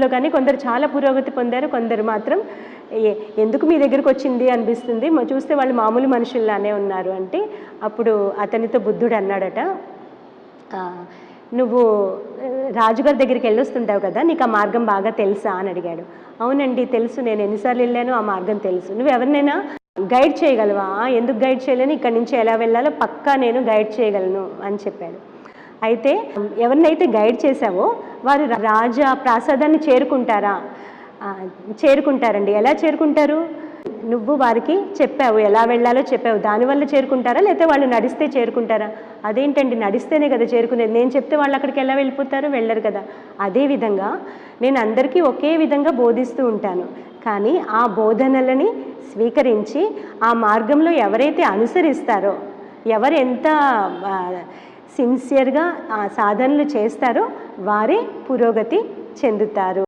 భక్తుల్లో కానీ కొందరు చాలా పురోగతి పొందారు కొందరు మాత్రం ఎందుకు మీ దగ్గరికి వచ్చింది అనిపిస్తుంది? చూస్తే వాళ్ళు మామూలు మనుషుల్లానే ఉన్నారు అంటే అప్పుడు అతనితో బుద్ధుడు అన్నాడట నువ్వు రాజుగారి దగ్గరికి వెళ్ళొస్తుంటావు కదా నీకు ఆ మార్గం బాగా తెలుసా? అని అడిగాడు. అవునండి తెలుసు. నేను ఎన్నిసార్లు వెళ్ళానో ఆ మార్గం తెలుసు. నువ్వు ఎవరినైనా గైడ్ చేయగలవా? ఎందుకు గైడ్ చేయలేను? ఇక్కడి నుంచి ఎలా వెళ్ళాలో పక్కా నేను గైడ్ చేయగలను అని చెప్పాడు. అయితే ఎవరినైతే గైడ్ చేశావో వారు రాజా ప్రాసాదాన్ని చేరుకుంటారా? చేరుకుంటారండి. ఎలా చేరుకుంటారు? నువ్వు వారికి చెప్పావు ఎలా వెళ్ళాలో చెప్పావు. దానివల్ల చేరుకుంటారా? లేకపోతే వాళ్ళు నడిస్తే చేరుకుంటారా? అదేంటండి? నడిస్తేనే కదా చేరుకునేది. నేను చెప్తే వాళ్ళు అక్కడికి ఎలా వెళ్ళిపోతారు? వెళ్ళరు కదా. అదేవిధంగా నేను అందరికీ ఒకే విధంగా బోధిస్తూ ఉంటాను. కానీ ఆ బోధనలని స్వీకరించి ఆ మార్గంలో ఎవరైతే అనుసరిస్తారో ఎవరు ఎంత సిన్సియర్గా ఆ సాధనలు చేస్తారో వారే పురోగతి చెందుతారు.